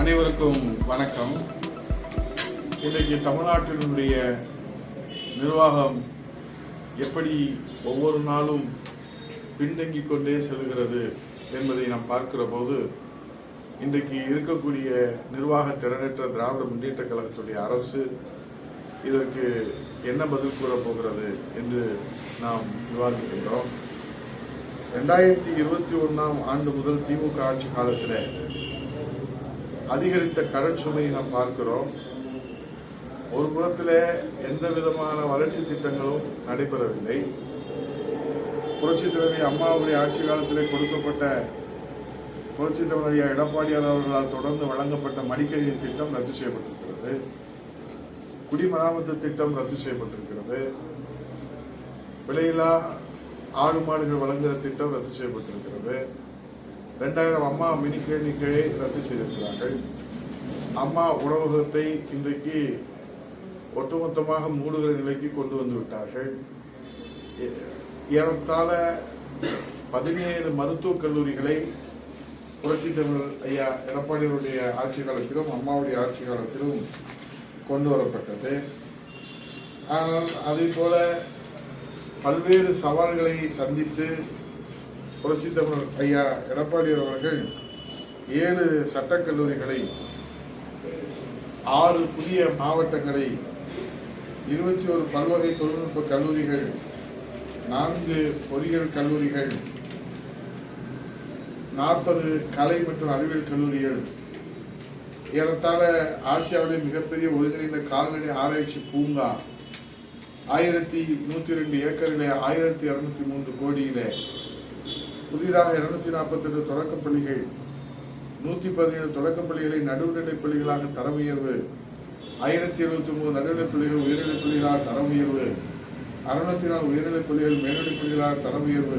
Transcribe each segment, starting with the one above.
அனைவருக்கும் வணக்கம். இன்றைக்கு தமிழ்நாட்டினுடைய நிர்வாகம் எப்படி ஒவ்வொரு நாளும் பின்தங்கி கொண்டே செல்கிறது என்பதை நாம் பார்க்கிற போது இன்றைக்கு இருக்கக்கூடிய நிர்வாக திறனற்ற திராவிட முன்னேற்ற கழகத்துடைய அரசு இதற்கு என்ன பதில் கூறப் போகிறது என்று நாம் விவாதிக்கின்றோம். ரெண்டாயிரத்தி இருபத்தி ஒன்றாம் ஆண்டு முதல் திமுக ஆட்சி காலத்தில் அதிகரித்த கடன் சுமையை நாம் பார்க்கிறோம். ஒரு புறத்தில் எந்த விதமான வளர்ச்சி திட்டங்களும் நடைபெறவில்லை. புரட்சி தலைவி அம்மாவுடைய ஆட்சி காலத்திலே கொடுக்கப்பட்ட புரட்சி தலைவர் எடப்பாடியார் அவர்களால் தொடர்ந்து வழங்கப்பட்ட மடிக்கணினி திட்டம் ரத்து செய்யப்பட்டிருக்கிறது. குடிமராமத்து திட்டம் ரத்து செய்யப்பட்டிருக்கிறது. விலையில்லா ஆடு மாடுகள் வழங்குகிற திட்டம் ரத்து செய்யப்பட்டிருக்கிறது. ரெண்டாயிரம் அம்மா மினி கிளினிக்கை ரத்து செய்திருக்கிறார்கள். அம்மா உணவகத்தை இன்றைக்கு ஒட்டுமொத்தமாக மூடுகிற நிலைக்கு கொண்டு வந்து விட்டார்கள். ஏறத்தாழ பதினேழு மருத்துவக் கல்லூரிகளை புரட்சி தலைவர் ஐயா எடப்பாடியருடைய ஆட்சி காலத்திலும் அம்மாவுடைய ஆட்சி காலத்திலும் கொண்டு வரப்பட்டது. ஆனால் அதே போல பல்வேறு சவால்களை சந்தித்து புரட்சி தமிழர் ஐயா எடப்பாடி அவர்கள் ஏழு சட்டக்கல்லூரிகளை ஆறு புதிய மாவட்டங்களை இருபத்தி ஒரு பல்வகை தொழில்நுட்ப கல்லூரிகள் நான்கு பொறியியல் கல்லூரிகள் நாற்பது கலை மற்றும் அறிவியல் கல்லூரிகள். ஏறத்தாழ ஆசியாவிலே மிகப்பெரிய ஒருங்கிணைந்த கால்நடை ஆராய்ச்சி பூங்கா ஆயிரத்தி நூற்றி ரெண்டு ஏக்கரிலே ஆயிரத்தி இரநூத்தி மூன்று கோடியிலே புதிதாக இருநூத்தி நாற்பத்தெட்டு தொடக்கப் பள்ளிகள் நூற்றி பதினேழு தொடக்கப் பள்ளிகளை நடுநிலைப் பள்ளிகளாக தரம் உயர்வு ஆயிரத்தி எழுபத்தி ஒன்பது நடுநிலைப் பள்ளிகள் உயர்நிலைப் பள்ளிகளாக தரம் உயர்வு அறுநூத்தி நாலு உயர்நிலைப் பள்ளிகள் மேல்நிலைப் பள்ளிகளாக தரம் உயர்வு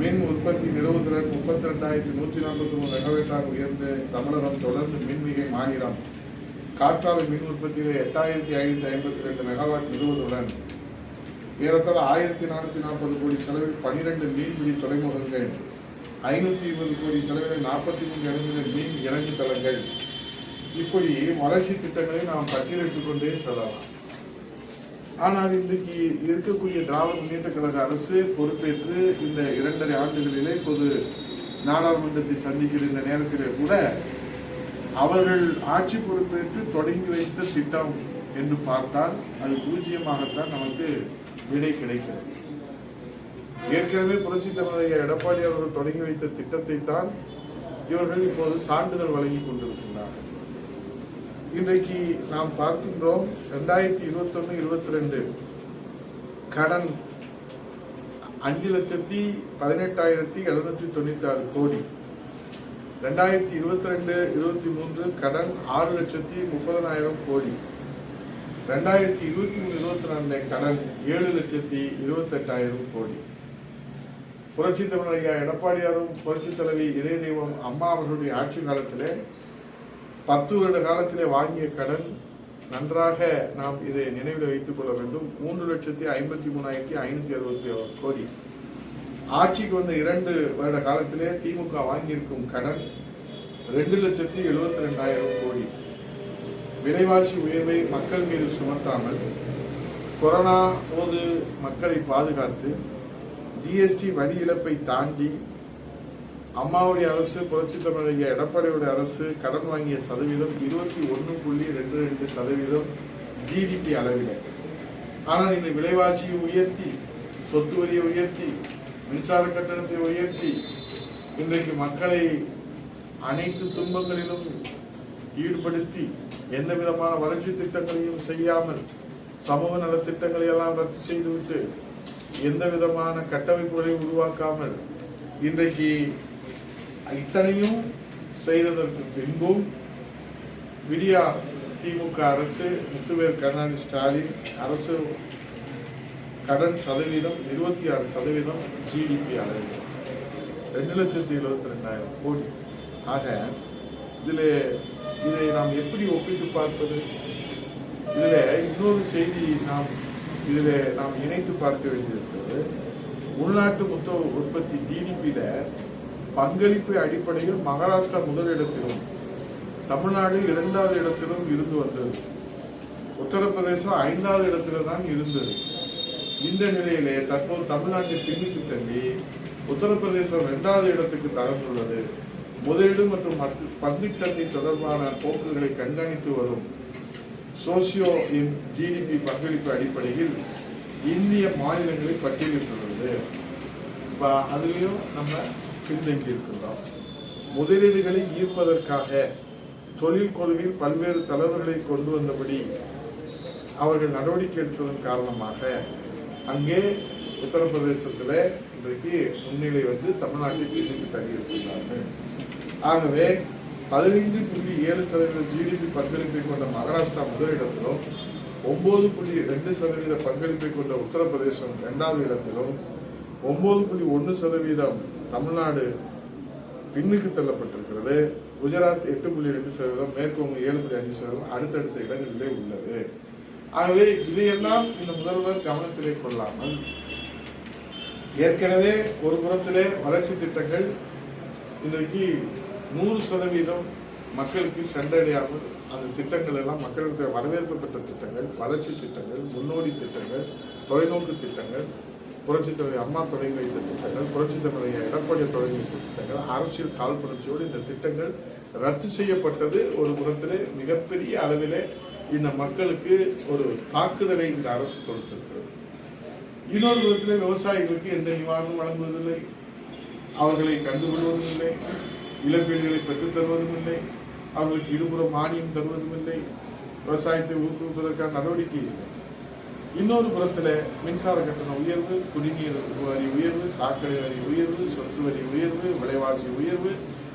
மின் உற்பத்தி நிறுவு திறன் முப்பத்தி ரெண்டாயிரத்தி நூற்றி நாற்பத்தி மூணு மெகாவேட்டாக உயர்ந்து தமிழகம் தொடர்ந்து மின்மிகை மாநிலம். காற்றாலை மின் உற்பத்தியில் எட்டாயிரத்தி ஐநூற்றி ஐம்பத்தி ரெண்டு மெகாவாட் நிறுவதுடன் ஏறத்தாழ ஆயிரத்தி நானூற்றி நாற்பது கோடி செலவில் பனிரெண்டு மீன்பிடி துறைமுகங்கள் ஐநூற்றி இருபது கோடி செலவில் நாற்பத்தி மூன்று இடங்களில் மீன் இறங்கு தளங்கள். இப்படி வளர்ச்சி திட்டங்களை நாம் பட்டியலிட்டுக் கொண்டே செல்லலாம். ஆனால் இன்றைக்கு இருக்கக்கூடிய திராவிட முன்னேற்ற கழக அரசு பொறுப்பேற்று இந்த இரண்டரை ஆண்டுகளிலே இப்போது நாடாளுமன்றத்தை சந்திக்கிற இந்த நேரத்திலே கூட அவர்கள் ஆட்சி பொறுப்பேற்று தொடங்கி வைத்த திட்டம் என்று பார்த்தால் அது பூஜ்ஜியமாகத்தான் நமக்கு விடை கிடைக்கிறது. ஏற்கனவே புரட்சி தலைவர் எடப்பாடி அவர்கள் தொடங்கி வைத்த திட்டத்தை தான் இவர்கள் இப்போது சான்றிதழ் வழங்கி கொண்டிருக்கின்றார்கள். இன்றைக்கு நாம் பார்க்கின்றோம் ரெண்டாயிரத்தி இருபத்தொன்னு இருபத்தி ரெண்டு கடன் அஞ்சு லட்சத்தி பதினெட்டாயிரத்தி எழுநூத்தி தொண்ணூத்தி ஆறு கோடி. ரெண்டாயிரத்தி இருபத்தி ரெண்டு இருபத்தி மூன்று கடன் ஆறு லட்சத்தி முப்பதனாயிரம் கோடி. ரெண்டாயிரத்தி இருபத்தி மூணு இருபத்தி நாலு கடன் ஏழு லட்சத்தி இருபத்தெட்டாயிரம் கோடி. புரட்சி தலைவர் ஐயா எடப்பாடியாரும் புரட்சி தலைவி இதய தெய்வம் அம்மா அவர்களுடைய ஆட்சி காலத்திலே பத்து வருட காலத்திலே வாங்கிய கடன் நன்றாக நாம் இதை நினைவில் வைத்துக் கொள்ள வேண்டும். மூன்று லட்சத்தி ஐம்பத்தி மூணாயிரத்தி ஐநூற்றி அறுபத்தி கோடி. ஆட்சிக்கு வந்த இரண்டு வருட காலத்திலே திமுக வாங்கியிருக்கும் கடன் ரெண்டு லட்சத்தி எழுபத்தி ரெண்டாயிரம் கோடி. விலைவாசி உயர்வை மக்கள் மீது சுமத்தாமல் கொரோனா போது மக்களை பாதுகாத்து ஜிஎஸ்டி வரி இழப்பை தாண்டி அம்மாவுடைய அரசு புரட்சி தமிழக எடப்பாடியுடைய அரசு கடன் வாங்கிய சதவீதம் இருபத்தி ஒன்று புள்ளி ரெண்டு ரெண்டு சதவீதம் ஜிடிபி அளவில். ஆனால் இந்த விலைவாசியை உயர்த்தி சொத்து வரியை உயர்த்தி மின்சார கட்டணத்தை உயர்த்தி இன்றைக்கு மக்களை அனைத்து துன்பங்களிலும் ஈடுபடுத்தி எந்த விதமான வளர்ச்சி திட்டங்களையும் செய்யாமல் சமூக நலத்திட்டங்களை எல்லாம் ரத்து செய்துவிட்டு எந்த விதமான கட்டமைப்புகளை உருவாக்காமல் இன்றைக்கு இத்தனையும் செய்ததற்கு பின்பும் விடியா திமுக அரசு முத்துவேல் கருணாநிதி ஸ்டாலின் அரசு கடன் சதவீதம் இருபத்தி ஆறு சதவீதம் ஜிடிபி அளவு ரெண்டு லட்சத்தி எழுபத்தி ரெண்டாயிரம் கோடி. ஆக இதில் இதை நாம் எப்படி ஒப்பிட்டு பார்ப்பது? இதில் இன்னொரு செய்தி நாம் இதில் நாம் இணைத்து பார்க்க வேண்டியிருக்கிறது. உள்நாட்டு மொத்த உற்பத்தி ஜிடிபியில் பங்களிப்பு அடிப்படையில் மகாராஷ்டிரா முதலிடத்திலும் தமிழ்நாடு இரண்டாவது இடத்திலும் இருந்து வந்தது. உத்தரப்பிரதேசம் ஐந்தாவது இடத்துல தான் இருந்தது. இந்த நிலையிலே தற்போது தமிழ்நாட்டை பின்னுக்கு தள்ளி உத்தரப்பிரதேசம் இரண்டாவது இடத்துக்கு தகர்ந்துள்ளது முதலீடு மற்றும் பங்குச்சந்தை தொடர்பான போக்குகளை கண்காணித்து வரும் சோசியோ இன் ஜிடிபி பங்களிப்பு அடிப்படையில் இந்திய மாநிலங்களை பட்டியலிட்டுள்ளது. இப்போ அதுலேயும் நம்ம பின்தங்கி இருக்கின்றோம் முதலீடுகளை ஈர்ப்பதற்காக தொழில் கொள்கையில் பல்வேறு தளர்வுகளை கொண்டு வந்தபடி அவர்கள் நடவடிக்கை எடுத்ததன் காரணமாக அங்கே உத்தரப்பிரதேசத்தில் இன்றைக்கு முன்னிலை வந்து தமிழ்நாட்டில் பின்னுக்கு தங்கியிருக்கிறார்கள் ஆகவே பதினைந்து புள்ளி ஏழு சதவீத ஜிடிபி பங்களிப்பை கொண்ட மகாராஷ்டிரா முதலிடத்திலும் ஒன்பது புள்ளி ரெண்டு சதவீத பங்களிப்பை கொண்ட உத்தரப்பிரதேசம் இரண்டாவது இடத்திலும் ஒன்பது புள்ளி ஒன்று சதவீதம் தமிழ்நாடு பின்னுக்கு தள்ளப்பட்டிருக்கிறது. குஜராத் எட்டு புள்ளி ரெண்டு சதவீதம் மேற்கொங்க ஏழு புள்ளி அஞ்சு சதவீதம் அடுத்தடுத்த இடங்களிலே உள்ளது. ஆகவே இதையெல்லாம் இந்த முதல்வர் கவனத்திலே கொள்ளாமல் ஏற்கனவே ஒரு புறத்திலே வளர்ச்சி திட்டங்கள் இன்றைக்கு நூறு சதவீதம் மக்களுக்கு சென்றடையாமல் அந்த திட்டங்கள் எல்லாம் மக்களுக்கு வரவேற்பு பெற்ற திட்டங்கள் வளர்ச்சி திட்டங்கள் முன்னோடி திட்டங்கள் தொலைநோக்கு திட்டங்கள் புரட்சித் தலைவர் அம்மா தொடங்கி வைத்த திட்டங்கள் புரட்சித் தலைவர் எடப்பாடி தொடங்கி வைத்த திட்டங்கள் அரசியல் காழ்ப்புணர்ச்சியோடு இந்த திட்டங்கள் ரத்து செய்யப்பட்டது. ஒரு புறத்திலே மிகப்பெரிய அளவிலே இந்த மக்களுக்கு ஒரு தாக்குதலை இந்த அரசு தொடுத்திருக்கிறது இன்னொரு விதத்தில் விவசாயிகளுக்கு எந்த நிவாரணம் வழங்குவதில்லை. அவர்களை கண்டுகொள்வதும் இல்லை இழப்பீடுகளை பெற்றுத் தருவதும் இல்லை அவர்களுக்கு இருபுற மானியம் தருவதும் இல்லை விவசாயத்தை ஊக்குவிப்பதற்கான நடவடிக்கை இல்லை. இன்னொரு புறத்தில் மின்சார கட்டண உயர்வு குடிநீர் வரி உயர்வு சாக்கடை வரி உயர்வு சொத்து வரி உயர்வு விலைவாசி உயர்வு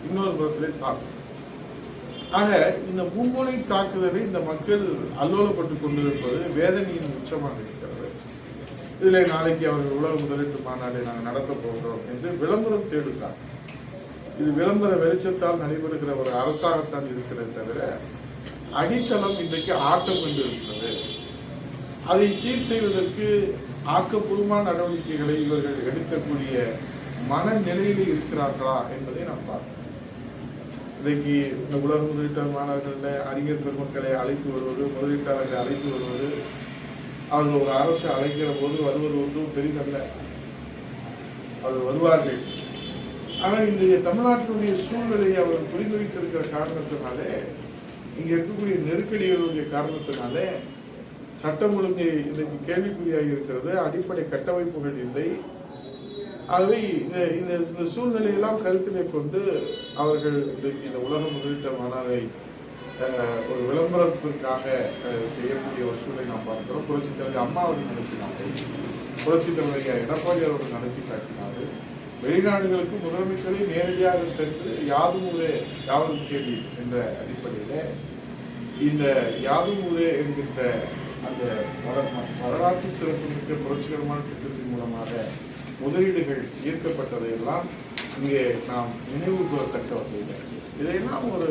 இன்னொரு புறத்திலே தாக்குதல். ஆக இந்த மும்முனை தாக்குதலை இந்த மக்கள் அல்லோலப்பட்டு கொண்டிருப்பது வேதனையின் உச்சமாக இருக்கிறது. இதில் நாளைக்கு அவர்கள் உலக முதலீட்டு மாநாட்டை நாங்கள் நடத்த போகிறோம் என்று விளம்பரம் தேடுகிறார். இது விளம்பர வெளிச்சத்தால் நடைபெறுகிற ஒரு அரசாகத்தான் இருக்கிறது தவிர அடித்தளம் இன்றைக்கு ஆட்டம் கொண்டு இருக்கிறது அதை சீர் செய்வதற்கு ஆக்கப்பூர்வமான நடவடிக்கைகளை இவர்கள் எடுக்கக்கூடிய மனநிலையில் இருக்கிறார்களா என்பதை நாம் பார்க்கணும் இன்றைக்கு இந்த உலக முதலீட்டாளர் மாணவர்களில் அறிஞர் பெருமக்களை அழைத்து வருவது முதலீட்டாளர்களை அழைத்து வருவது அவர்கள் ஒரு அரசு அழைக்கிற போது வருவது ஒன்றும் பெரிதல்ல. அவர்கள் வருவார்கள். ஆனால் இன்றைய தமிழ்நாட்டினுடைய சூழ்நிலையை அவர்கள் புரிந்து வைத்திருக்கிற காரணத்தினாலே இங்கே இருக்கக்கூடிய நெருக்கடிகளுடைய காரணத்தினாலே சட்டம் ஒழுங்கு இன்றைக்கு கேள்விக்குறியாக இருக்கிறது. அடிப்படை கட்டமைப்புகள் இல்லை. ஆகவே இந்த இந்த இந்த சூழ்நிலையெல்லாம் கருத்திலே கொண்டு அவர்கள் இன்றைக்கு இந்த உலக முதலீட்டு மாநாடை ஒரு விளம்பரத்திற்காக செய்யக்கூடிய ஒரு சூழலை நாம் பார்க்கிறோம். புரட்சித் தலைவர் அம்மா அவர்கள் நடத்தினார்கள். புரட்சித் தலைவர் எடப்பாடி அவர்கள் நடத்தி காட்டினார் வெளிநாடுகளுக்கு முதலமைச்சரை நேரடியாக சென்று யாதும் ஊரே யாவரும் கேள்வி என்ற அடிப்படையில் இந்த யாதும் ஊரே என்கின்ற அந்த வரலாற்று வரலாற்று சிறப்புமிக்க புரட்சிகரமான திட்டத்தின் மூலமாக முதலீடுகள் ஈர்க்கப்பட்டதையெல்லாம் இங்கே நாம் நினைவு கூறத்தக்க வகையில். இதையெல்லாம் ஒரு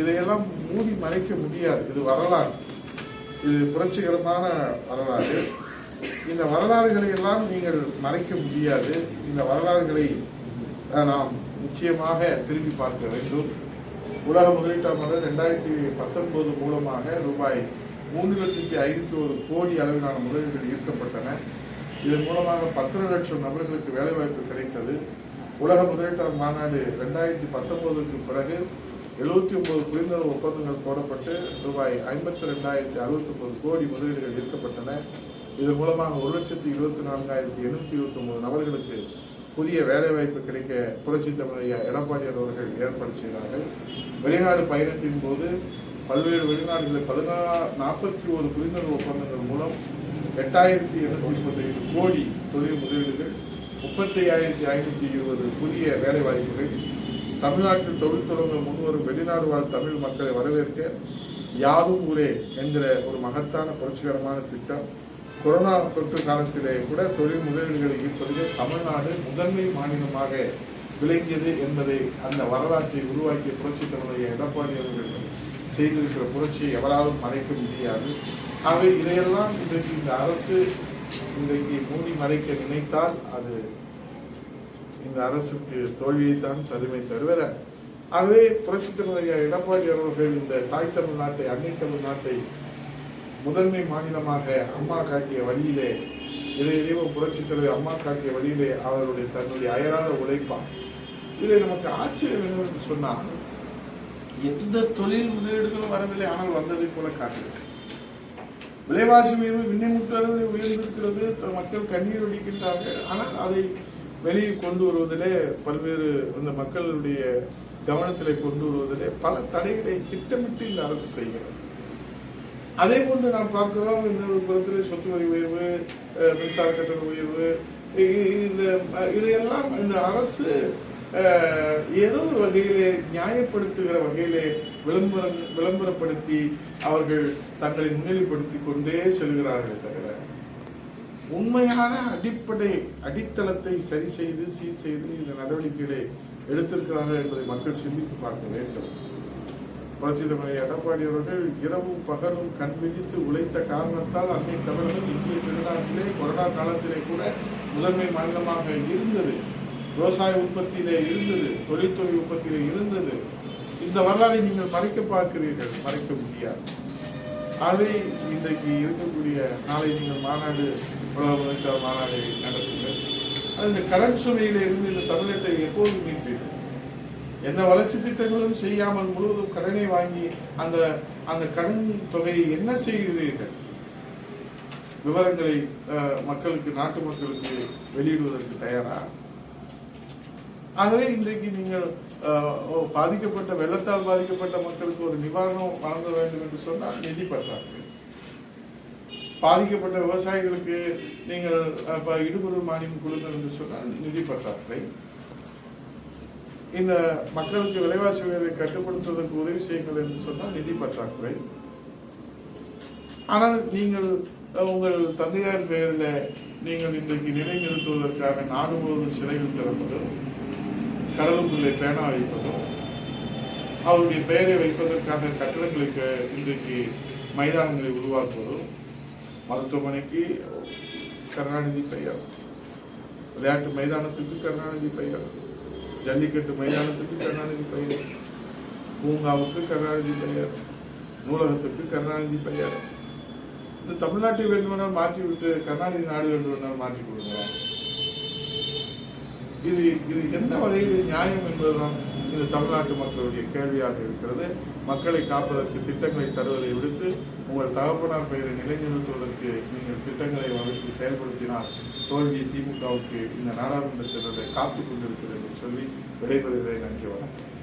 இதையெல்லாம் மூடி மறைக்க முடியாது. இது வரலாறு. இது புரட்சிகரமான வரலாறு. இந்த வரலாறுகளை எல்லாம் நீங்கள் மறைக்க முடியாது. இந்த வரலாறுகளை நாம் நிச்சயமாக திரும்பி பார்க்க வேண்டும். உலக முதலீட்டாளர் ரெண்டாயிரத்தி பத்தொன்பது மூலமாக ரூபாய் மூன்று லட்சத்தி ஐம்பத்தி ஒரு கோடி அளவிலான முதலீடுகள் ஈர்க்கப்பட்டன. இதன் மூலமாக பத்து லட்சம் நபர்களுக்கு வேலைவாய்ப்பு கிடைத்தது. உலக முதலீட்டாளர் மாநாடு ரெண்டாயிரத்தி பத்தொன்பதுக்கு பிறகு எழுபத்தி ஒன்பது புரிந்துணர்வு ஒப்பந்தங்கள் போடப்பட்டு ரூபாய் ஐம்பத்தி ரெண்டாயிரத்தி அறுபத்தி ஒன்பது கோடி முதலீடுகள் ஈர்க்கப்பட்டன இதன் மூலமாக ஒரு லட்சத்தி இருபத்தி நான்காயிரத்தி எண்ணூற்றி இருபத்தி ஒன்பது நபர்களுக்கு புதிய வேலைவாய்ப்பு கிடைக்க புரட்சி தமிழக எடப்பாடியார் அவர்கள் ஏற்பாடு செய்தார்கள். வெளிநாடு பயணத்தின் போது பல்வேறு வெளிநாடுகளில் பதினா நாற்பத்தி ஒரு புரிந்துணர்வு ஒப்பந்தங்கள் மூலம் எட்டாயிரத்தி எண்ணூற்றி முப்பத்தைந்து கோடி தொழில் முதலீடுகள் முப்பத்தி ஐயாயிரத்தி ஐநூற்றி இருபது புதிய வேலைவாய்ப்புகள் தமிழ்நாட்டில் தொழில் தொடங்க முன்வரும் வெளிநாடு வாழ் தமிழ் மக்களை வரவேற்க யாரும் ஊரே என்கிற ஒரு மகத்தான புரட்சிகரமான திட்டம். கொரோனா தொற்று காலத்திலே கூட தொழில் முதலீடுகளை ஈர்ப்பதிலே தமிழ்நாடு முதன்மை மாநிலமாக விளங்கியது என்பதை அந்த வரலாற்றை உருவாக்கிய புரட்சி தலைவர் எடப்பாடி அவர்கள் செய்திருக்கிற புரட்சியை எவராலும் மறைக்க முடியாது. ஆகவே இதையெல்லாம் இன்றைக்கு இந்த அரசு இன்றைக்கு மூடி மறைக்க நினைத்தால் அது இந்த அரசுக்கு தோல்வியைத்தான் தருமை தருவர. ஆகவே புரட்சித் தலைவர் எடப்பாடி அவர்கள் இந்த தாய் தமிழ்நாட்டை அன்னை தமிழ்நாட்டை முதன்மை மாநிலமாக அம்மா காட்டிய வழியிலே இதையிலேயும் புரட்சித் தலைவர் அம்மா காட்டிய வழியிலே அவருடைய தன்னுடைய அயராத உழைப்பான் இதில் நமக்கு ஆச்சரியம் என்னவென்று சொன்னால் எந்த தொழில் முதலீடுகளும் வரவில்லை ஆனால் வந்ததை போல காட்டுகிறது. விலைவாசி உயர்வு விண்ணை முற்றளவில் உயர்ந்திருக்கிறது மக்கள் கண்ணீர் வடிக்கின்றார்கள் ஆனால் அதை வெளியே கொண்டு வருவதிலே பல்வேறு இந்த மக்களுடைய கவனத்திலே கொண்டு வருவதிலே பல தடைகளை திட்டமிட்டு இந்த அரசு செய்கிறது. அதே போன்று நாம் பார்க்கிறோம் இன்னொரு புறத்தில் சொத்து வரி உயர்வு அஹ், மின்சார கட்டண உயர்வு இந்த இதையெல்லாம் இந்த அரசு ஏதோ ஒரு வகையிலே நியாயப்படுத்துகிற வகையிலே விளம்பரம் விளம்பரப்படுத்தி அவர்கள் தங்களை முன்னிலைப்படுத்தி கொண்டே செல்கிறார்கள் தவிர உண்மையான அடிப்படை அடித்தளத்தை சரி செய்து சீர் செய்து இந்த நடவடிக்கைகளை எடுத்திருக்கிறார்கள் என்பதை மக்கள் சிந்தித்து பார்க்க வேண்டும். புரட்சி தலைவர் எடப்பாடி அவர்கள் இரவும் பகலும் கண் விழித்து உழைத்த காரணத்தால் அன்னை தமிழகம் இந்திய திருநாட்டிலே கொரோனா காலத்திலே கூட முதன்மை மாநிலமாக இருந்தது. விவசாய உற்பத்தியிலே இருந்தது தொழில்துறை உற்பத்தியிலே இருந்தது. இந்த வரலாறை நீங்கள் மறைக்க பார்க்கிறீர்கள் மறைக்க முடியாது. அதை இன்றைக்கு இருக்கக்கூடிய நாளை நீங்கள் மாநாடு உலக முதலீட்டாளர் மாநாடு நடத்துங்கள் அது இந்த கடன் சுமையில இருந்து இந்த தமிழ்நாட்டை எப்போது மீட்பீர்கள் எந்த வளர்ச்சி திட்டங்களும் செய்யாமல் முழுவதும் கடனை வாங்கி அந்த அந்த கடன் தொகையை என்ன செய்கிறீர்கள்? விவரங்களை மக்களுக்கு நாட்டு மக்களுக்கு வெளியிடுவதற்கு தயாரா? ஆகவே இன்றைக்கு நீங்கள் பாதிக்கப்பட்ட வெள்ளத்தால் பாதிக்கப்பட்ட மக்களுக்கு ஒரு நிவாரணம் வழங்க வேண்டும் என்று சொன்னால் நிதி பற்றாக்குறை. பாதிக்கப்பட்ட விவசாயிகளுக்கு நீங்கள் இப்போ இடுபொருள் மானியம் கொடுங்கள் என்று சொன்னால் நிதி பற்றாக்குறை. இந்த மக்களுக்கு விலைவாசி உயர்வை கட்டுப்படுத்துவதற்கு உதவி செய்யுங்கள் என்று சொன்னால் நிதி பற்றாக்குறை. ஆனால் நீங்கள் உங்கள் தந்தையார் பெயரில் நீங்கள் இன்றைக்கு நிலைநிறுத்துவதற்காக நாடு முழுவதும் சிலைகள் திறப்பது கடலுக்குள்ளே பேனா வைப்பதும் அவருடைய பெயரை வைப்பதற்காக கட்டடங்களுக்கு இன்றைக்கு மைதானங்களை உருவாக்குவதும் மருத்துவமனைக்கு கருணாநிதி பெயர் விளையாட்டு மைதானத்துக்கு கருணாநிதி பெயர் ஜல்லிக்கட்டு மைதானத்துக்கு கருணாநிதி பெயர் பூங்காவுக்கு கருணாநிதி பெயர் நூலகத்துக்கு கருணாநிதி பெயர். இந்த தமிழ்நாட்டை வேண்டுமானால் மாற்றி விட்டு கருணாநிதி நாடு வேண்டுமானால் மாற்றி கொடுங்க இது இது எந்த வகையில் நியாயம் என்பதுதான் இந்த தமிழ்நாட்டு மக்களுடைய கேள்வியாக இருக்கிறது. மக்களை காப்பதற்கு திட்டங்களை தருவதை விடுத்து உங்கள் தகப்பனார் பெயரை நிலைநிறுத்துவதற்கு நீங்கள் திட்டங்களை வகுத்து செயல்படுத்தினால் தோல்வி திமுகவுக்கு இந்த நாடாளுமன்ற தேர்தலை கொண்டிருக்கிறது என்று சொல்லி விடைபெறுகிறேன். நன்றி வணக்கம்.